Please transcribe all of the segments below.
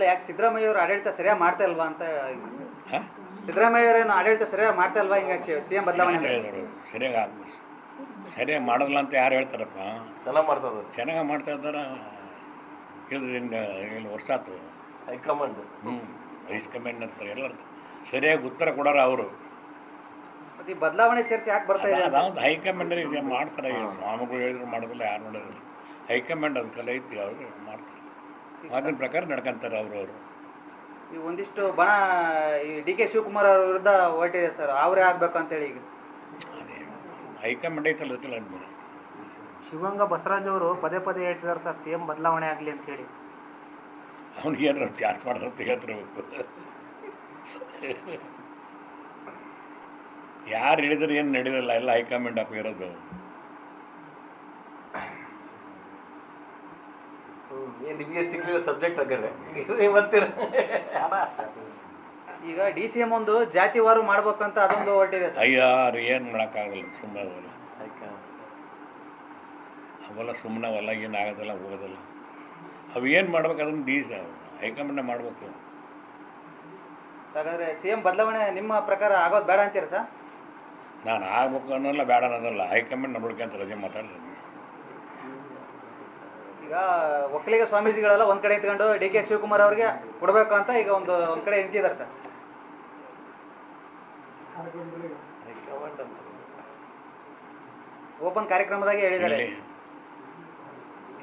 ಅಲ್ಲ ಯಾಕೆ ಸಿದ್ದರಾಮಯ್ಯ ಅವರು ಆಡಳಿತ ಸರಿಯಾಗಿ ಮಾಡ್ತಾ ಇಲ್ವಾ ಅಂತ ಸಿದ್ದರಾಮಯ್ಯವರೇನು ಸಿದ್ದರಾಮಯ್ಯ ಅವರೇನು ಆಡಳಿತ ಸರಿಯಾಗಿ ಮಾಡ್ತಾ ಇಲ್ವಾ? ಹಿಂಗೆ ಸಿ ಎಂ ಬದಲಾವಣೆ? ಹೇಳಿದ್ರು ಸರಿಯಾಗಿ ಸರಿಯಾಗಿ ಮಾಡಲ್ಲ ಅಂತ ಯಾರು ಹೇಳ್ತಾರಪ್ಪ? ಚೆನ್ನಾಗಿ ಮಾಡ್ತದ ಚೆನ್ನಾಗಿ ಮಾಡ್ತಾ ಇದ್ದಾರೆ? ಇದರಿಂದ ಏಳು ವರ್ಷ ಆಯ್ತು ಹೈಕಮಾಂಡ್. ಹ್ಞೂ ಹೈಕಮಾಂಡ್ ಅಂತಾರೆ ಎಲ್ಲರೂ. ಸರಿಯಾಗಿ ಉತ್ತರ ಕೊಡೋರ ಅವರು. ಮತ್ತೆ ಈ ಬದಲಾವಣೆ ಚರ್ಚೆ ಯಾಕೆ ಬರ್ತಾ ಇದೆ? ಅದಾவது ಹೈಕಮಾಂಡ್ ಈಗ ಮಾಡ್ತಾರೆ. ಸ್ವಾಮಿಗಳು ಹೇಳಿದ್ರು ಮಾಡೋದಿಲ್ಲ ಯಾರು ಮಾಡೋದಿಲ್ಲ ಹೈಕಮಾಂಡ್ ಅದಕ್ಕೆಲ್ಲ ಐತಿ ಅವರು ಮಾಡ್ತಾರೆ. ಅದನ್ನ ಪ್ರಕಾರ ನಡ್ಕೊಂತಾರೆ ಅವರು ಅವರು. ಈ ಒಂದಿಷ್ಟು ಬಣ ಈ ಡಿ ಕೆ ಶಿವಕುಮಾರ್ ಅವ್ರ ವಿರುದ್ಧ ಹೊರಟಿದೆ ಸರ್. ಅವರೇ ಆಗ್ಬೇಕು ಅಂತೇಳಿ ಈಗ. ಹೈಕಮಾಂಡ್ ಐತಲ್ಲ ಗೊತ್ತಿಲ್ಲ ಅಂದ್ಮೇಲೆ ಶಿವಂಗ ಬಸವರಾಜ್ ಅವರು ಪದೇ ಪದೇ ಹೇಳ್ತಿದ್ದಾರೆ ಸರ್ ಸಿ ಎಂ ಬದಲಾವಣೆ ಆಗಲಿ ಅಂತ ಹೇಳಿ. ಅವ್ನಿಗೆ ಏನಾರು ಜಾಸ್ತಿ ಮಾಡೋದು ಅಂತ ಹೇಳ್ತಿರ್ಬೇಕು. ಯಾರು ಹೇಳಿದ್ರೆ ಏನು ನಡೆಯೋದಿಲ್ಲ ಎಲ್ಲ ಹೈಕಮಾಂಡ್ ಅಪ್ಪ ಇರೋದು. ನಿಮಗೆ ಸಿಗ್ಲಿಲ್ಲ ಸಬ್ಜೆಕ್ಟ್ ಹಾಗಾದ್ರೆ ಇವತ್ತಿನ ಈಗ ಡಿ ಸಿ ಎಂ ಒಂದು ಜಾತಿವಾರು ಮಾಡ್ಬೇಕಂತ ಅದೊಂದು ಹೊರಟಿದೆ ಸರ್. ಅಯ್ಯಾರು ಏನು ಮಾಡೋಕ್ಕಾಗಲ್ಲ ಸುಮ್ಮನೆ ಅವೆಲ್ಲ ಅವೆಲ್ಲ ಸುಮ್ಮನೆ ಅವೆಲ್ಲ ಏನು ಆಗೋದಿಲ್ಲ ಹೋಗೋದಿಲ್ಲ. ಅವು ಏನು ಮಾಡ್ಬೇಕು ಅದನ್ನು ಡಿ ಹೈಕಮಾಂಡ್ ಮಾಡಬೇಕು. ಹಾಗಾದ್ರೆ ಸಿ ಎಂ ಬದಲಾವಣೆ ನಿಮ್ಮ ಪ್ರಕಾರ ಆಗೋದು ಬೇಡ ಅಂತೀರಾ ಸರ್? ನಾನು ಆಗ್ಬೇಕು ಅನ್ನೋಲ್ಲ ಬೇಡ ಅನ್ನೋದಲ್ಲ. ಹೈಕಮಾಂಡ್ ಅಂತ ರಜೆ ಮಾತಾಡ್ತೀನಿ. ಈಗ ಒಕ್ಕಲಿಗ ಸ್ವಾಮೀಜಿಗಳೆಲ್ಲ ಒಂದ್ ಕಡೆ ನಿಂತ್ಕೊಂಡು ಡಿ ಕೆ ಶಿವಕುಮಾರ್ ಅವ್ರಿಗೆ ಕೊಡಬೇಕು ಅಂತ ಈಗ ಒಂದು ಒಂದ್ ಕಡೆ ನಿಂತಿದ್ದಾರೆ ಸರ್. ಓಪನ್ ಕಾರ್ಯಕ್ರಮದಾಗ ಹೇಳಿದ್ದಾರೆ. ಇಲ್ಲಿ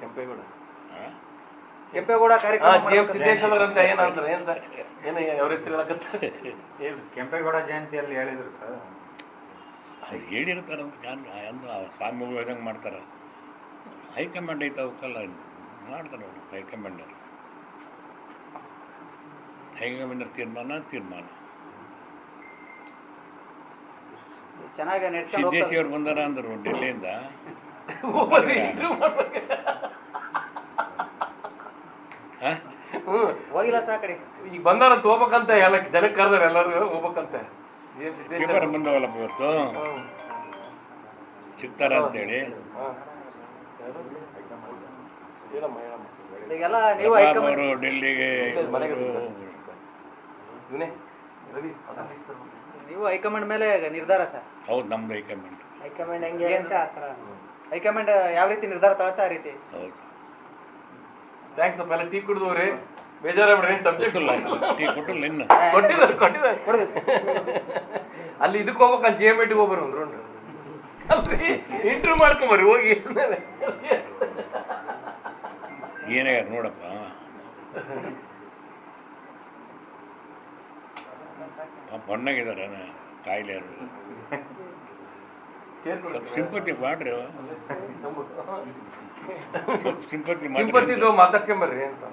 ಕೆಂಪೇಗೌಡ? ಕೆಂಪೇಗೌಡ ಕಾರ್ಯಕ್ರಮ ಅಂತ ಏನಂತಾರೆ? ಏನ್ ಸರ್? ಏನು ಅವ್ರ ಹೆಸರು ಹೇಳಕತ್ತ ಏನು ಕೆಂಪೇಗೌಡ ಜಯಂತಿಯಲ್ಲಿ ಹೇಳಿದ್ರು ಸರ್. ಹೇಳಿರ್ತಾರ ಅಂತ ನಾನು ಅಂದು ಸ್ವಾಮಿಗಳು ಮಾಡ್ತಾರೆ. ಹೈಕಮಾಂಡ್ ಐತೆ ಅವಕ್ಕೆಲ್ಲ ಮಾಡ್ತಾರೆ ಅವರು ಹೈಕಮಾಂಡರ್ ಹೈಕಮಾಂಡರ್ ತೀರ್ಮಾನ ತೀರ್ಮಾನ. ಚೆನ್ನಾಗಿ ನಡ್ಸ್ಕೊಂಡು ಸಿದ್ದೇಶಿ ಅವ್ರು ಬಂದಾರ ಅಂದರು ಡೆಲ್ಲಿಯಿಂದ. ಹೋಗಿಲ್ಲ ಸರ್ ಆ ಕಡೆ. ಈಗ ಬಂದಾರ ಅಂತ ಹೋಗ್ಬೇಕಂತ ಎಲ್ಲ ಜನಕ್ಕೆ ಕರೆದಾರೆ ಎಲ್ಲರೂ ಹೋಗ್ಬೇಕಂತ. ಬಂದವಲ್ಲ ಇವತ್ತು. ಸಿಗ್ತಾರ ಅಂತೇಳಿ. ಈಗೆಲ್ಲ ನೀವು ಹೈಕಮಾಂಡ್ ಅವರು ಡೆಲ್ಲಿಗೆ ನೀವು ಹೈಕಮಾಂಡ್ ಮೇಲೆ ನಿರ್ಧಾರ ಸರ್? ಹೌದು ನಮ್ದು ಹೈಕಮಾಂಡ್. ಹೈಕಮಾಂಡ್ ಹೆಂಗೆ ಅಂತ? ಹೈಕಮಾಂಡ್ ಯಾವ ರೀತಿ ನಿರ್ಧಾರ ತಗೊಳ್ತಾ ಆ ರೀತಿ? ಹೌದು. ಥ್ಯಾಂಕ್ಸ್ ಅಪ್ಪ. ಎಲ್ಲ ಟೀ ಕುಡಿದವ್ರಿ. ಬೇಜಾರಾಗ್ಬಿಡ್ರಿ ಏನ್ ಸಬ್ಜೆಕ್ಟ್ ಇಲ್ಲ ಟೀ ಕೊಟ್ಟಿಲ್ಲ ಇನ್ನು. ಕೊಟ್ಟಿದ್ದಾರೆ ಕೊಟ್ಟಿದ್ದಾರೆ. ಸರ್ ಅಲ್ಲಿ ಇದಕ್ಕೆ ಹೋಗ್ಬೇಕಂತ ಜಿ ಎಂ ಎಟಿಗೆ ಟಿ ಒಂದು ಇಂಟರ್ವ್ಯೂ ಮಾಡ್ಕೊಂಬರ್ರಿ ಹೋಗಿ. ಏನಾಗ ನೋಡಪ್ಪ. ಬಣ್ಣಗಿದ್ದಾರೆ ಕಾಯಿಲೆ ಸ್ವಲ್ಪ ಸಿಂಪತಿ ಮಾಡ್ರಿ ಸಿಂಪತಿ ಸಿಂಪತಿ ಮಾತಾಡ್ಸ್ಕೊಂಬರ್ರಿ ಅಂತ.